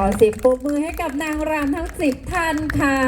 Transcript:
ขอเสียงปรบมือให้กับนางรำทั้ง 10 ท่านค่ะ